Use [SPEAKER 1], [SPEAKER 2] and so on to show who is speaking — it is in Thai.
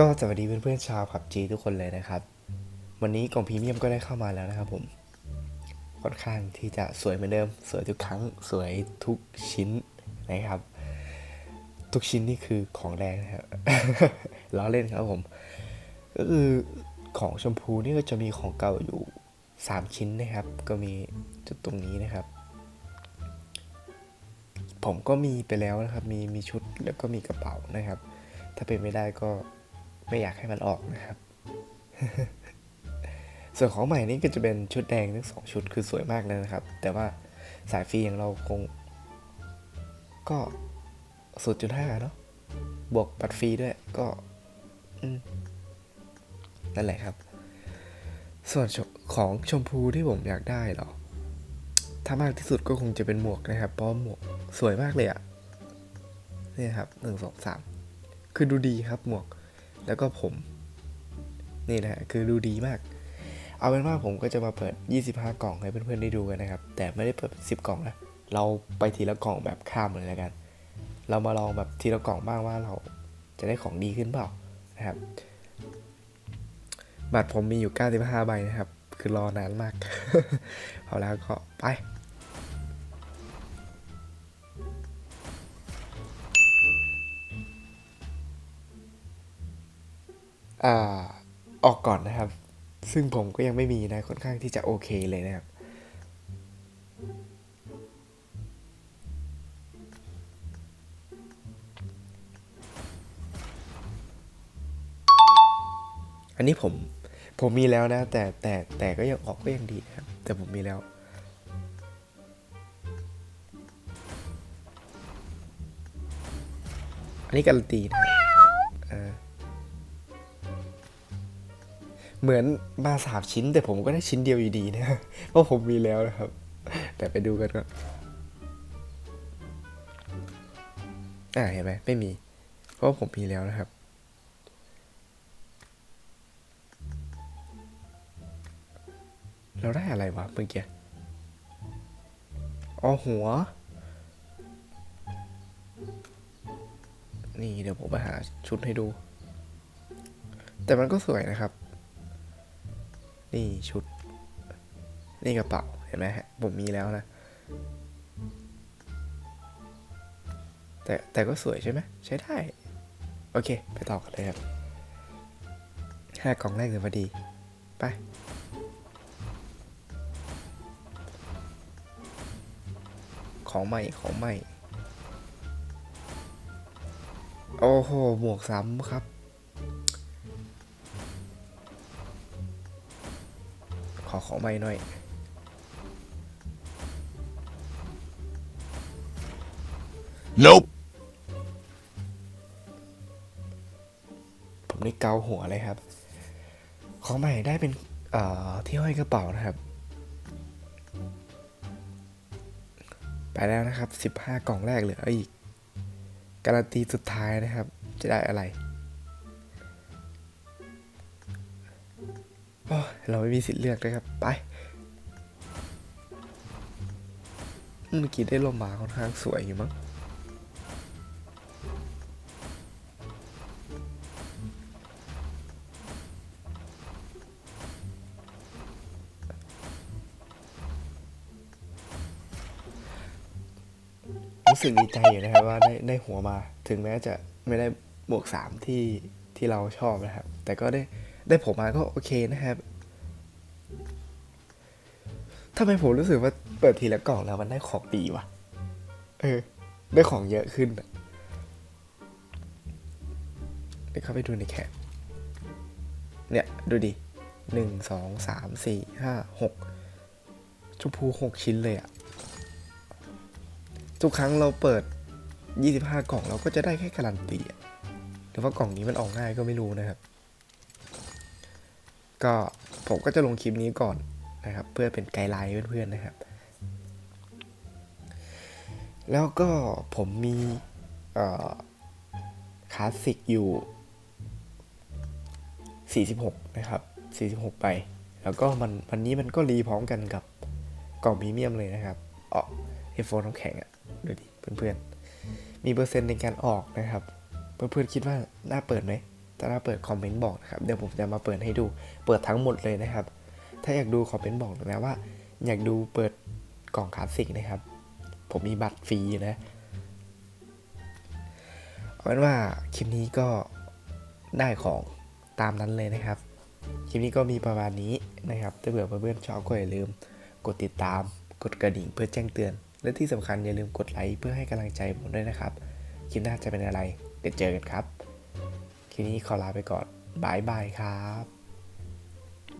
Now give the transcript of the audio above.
[SPEAKER 1] ก็สวัสดีเพื่อนๆชาวผับจีทุกคนเลยนะครับ วันนี้กล่องพรีเมียมก็ได้เข้ามาแล้วนะครับผม ค่อนข้างที่จะสวยเหมือนเดิม สวยทุกครั้ง สวยทุกชิ้นนะครับ ทุกชิ้นนี่คือของแดงนะครับล้อเล่นครับผม ก็คือของชมพูนี่ก็จะมีของเก่าอยู่ 3 ชิ้นนะครับ ก็มีจุดตรงนี้นะครับ ผมก็มีไปแล้วนะครับ มีมีชุดแล้วก็มีกระเป๋านะครับ ถ้าเป็นไม่ได้ก็ ไม่อยากให้มันออกนะครับ ส่วนของใหม่นี่ก็จะเป็นชุดแดงทั้งสองชุดคือสวยมากเลยนะครับ แต่ว่าสายฟรีอย่างเราคง ก็สุดจุดห้าเนาะบวกบัตรฟรีด้วยก็นั่นแหละครับ ส่วนของชมพูที่ผมอยากได้เหรอถ้ามากที่สุดก็คงจะเป็นหมวกนะครับเพราะหมวกสวยมากเลยอะเนี่ยครับหนึ่งสองสามคือดูดีครับหมวก แล้วก็ผม นี่นะฮะคือดูดีมาก เอาเป็นว่าผมก็จะมาเปิด 25 กล่องให้เพื่อนๆได้ดูกันนะครับ แต่ไม่ได้เปิด 10 กล่องนะเราไปทีละกล่องแบบข้ามเลยแล้วกัน เรามาลองแบบทีละกล่องบ้างว่าเราจะได้ของดีขึ้นเปล่านะครับ บัตรผมมีอยู่ 95 ใบนะครับ คือรอนานมาก เอาแล้วก็ไป อออกก่อนนะครับ ซึ่งผมก็ยังไม่มีนะ ค่อนข้างที่จะโอเคเลยนะครับ อันนี้ผม ผมมีแล้วนะ แต่แต่แต่ก็ยังออกก็ยังดีนะครับ แต่ผมมีแล้วอันนี้การันตีนะ เหมือนมาสามชิ้น แต่ผมก็ได้ชิ้นเดียวอยู่ดีนะเพราะผมมีแล้วนะครับ แต่ไปดูกันก่อนอ่าเห็นไหมไม่มี เพราะผมมีแล้วนะครับ เราได้อะไรวะเมื่อกี้อ๋อหัว นี่เดี๋ยวผมไปหาชุดให้ดู แต่มันก็สวยนะครับ นี่ชุด นี่กระเป๋า เห็นไหมฮะ ผมมีแล้วนะ แต่แต่ก็สวยใช่ไหม ใช้ได้ โอเค ไปต่อกันเลยครับห้ากล่องแรกเลยพอดี ไป ของใหม่ ของใหม่ โอ้โห หมวกซ้ำครับ ขอของใหม่หน่อย
[SPEAKER 2] Nope.
[SPEAKER 1] ผมนี่เกาหัวเลยครับ ของใหม่ได้เป็นเอ่อที่ห้อยกระเป๋านะครับ ไปแล้วนะครับ 15 กล่องแรกเหลืออีก การันตีสุดท้ายนะครับ จะได้อะไร เราไม่มีสิทธิ์เลือกเลยครับ ไปเมื่อกี้ได้ลมมาค่อนข้างสวยอยู่มั้งรู้สึกดีใจอยู่นะครับว่าได้ได้หัวมา ถึงแม้จะไม่ได้บวกสามที่ที่เราชอบนะครับ แต่ก็ได้ ได้ผมมาก็โอเคนะครับทำไมผมรู้สึกว่าเปิดทีละกล่องแล้วมันได้ของดีวะ เออ ได้ของเยอะขึ้นเดี๋ยวเข้าไปดูในแคปเนี่ย ดูดิหนึ่งสองสามสี่ห้าหกชมพูหกชิ้นเลยอะทุกครั้งเราเปิด 25 กล่องเราก็จะได้แค่การันตีอะหรือว่ากล่องนี้มันออกง่ายก็ไม่รู้นะครับ ก็ผมก็จะลงคลิปนี้ก่อนนะครับ เพื่อเป็นไกด์ไลน์เพื่อนๆนะครับ แล้วก็ผมมีคลาสสิกอยู่ 46 นะครับ 46 ไป แล้วก็มันวันนี้มันก็รีพร้อมกันกับกล่องพรีเมียมเลยนะครับอ๋อเอฟโฟนน้ำแข็งอะดูดิเพื่อนๆ มีเปอร์เซ็นต์ในการออกนะครับ เพื่อนๆ คิดว่าน่าเปิดไหม ถ้าเปิดคอมเมนต์บอกนะครับ เดี๋ยวผมจะมาเปิดให้ดู เปิดทั้งหมดเลยนะครับ ถ้าอยากดูคอมเมนต์บอกนะว่า อยากดูเปิดกล่องคลาสสิกนะครับ ผมมีบัตรฟรีนะเอาเป็นว่าคลิปนี้ก็ได้ของตามนั้นเลยนะครับ คลิปนี้ก็มีประมาณนี้นะครับ ถ้าเผื่อเพื่อนชอบก็อย่าลืม กดติดตาม กดกระดิ่งเพื่อแจ้งเตือน และที่สำคัญอย่าลืมกดไลค์เพื่อให้กำลังใจผมด้วยนะครับ คลิปหน้าจะเป็นอะไร เดี๋ยวเจอกันครับ คลิปนี้ขอลาไปก่อนบายบายครับ